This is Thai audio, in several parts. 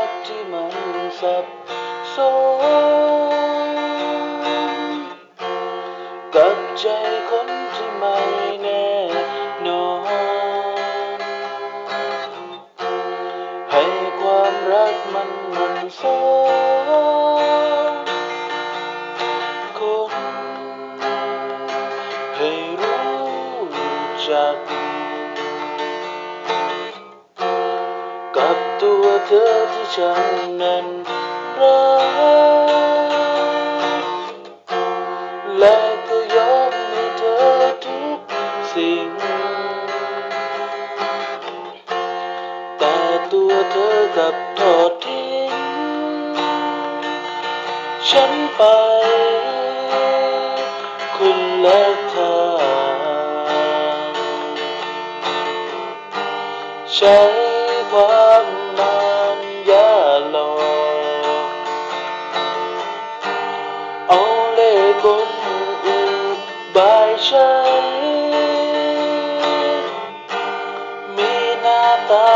ักที่มันสับสนกับใจคนที่ไม่แน่นอน ให้ความรักมันมันสองคนให้รู้จัก ตัวเธอที่ฉันนั้นรักและก็ยอมให้เธอทุกสิ่ง แต่ตัวเธอกลับทอดทิ้งฉันไปคนละทางใช้ความ บายใช้มีหน้าตา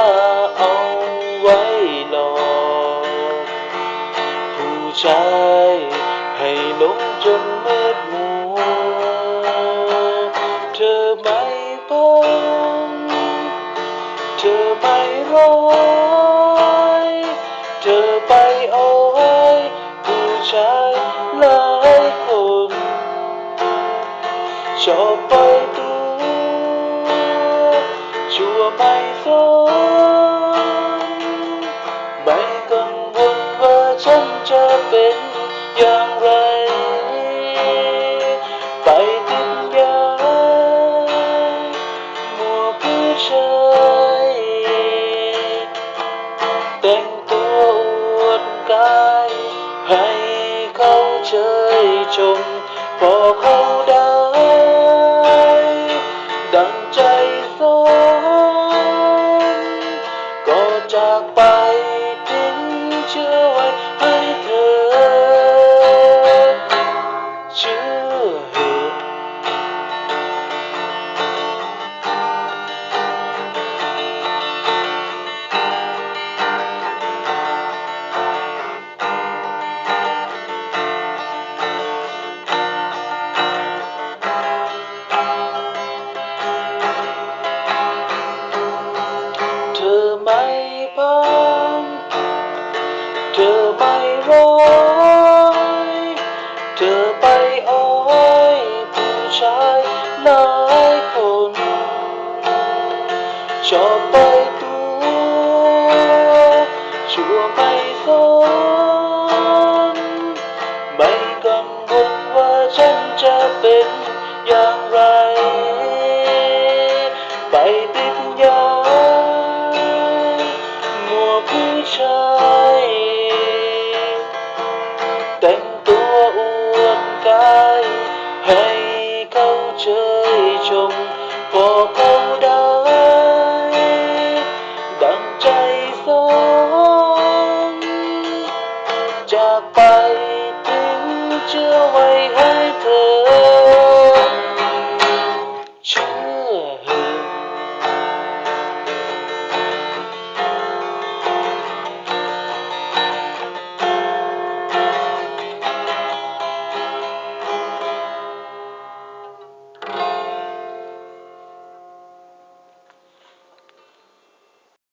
เอาไว้หลอกผู้ชายให้ลงจนมืดมัว เธอไม่พบเธอไม่ร้อยเธอไปเอาไว้ผู้ชายลาย ชอบไปตัวชั่วไม่สนไม่กังวลว่าฉันจะเป็นอย่า ร้อยเธอไปอ้อยผู้ชายหลายคนชอบไปตัวชั่วไม่สนไม่กังวลว่าฉันจะเป็นอย่างไร ไปติดยา วดกายให้เขาเชยชมพอ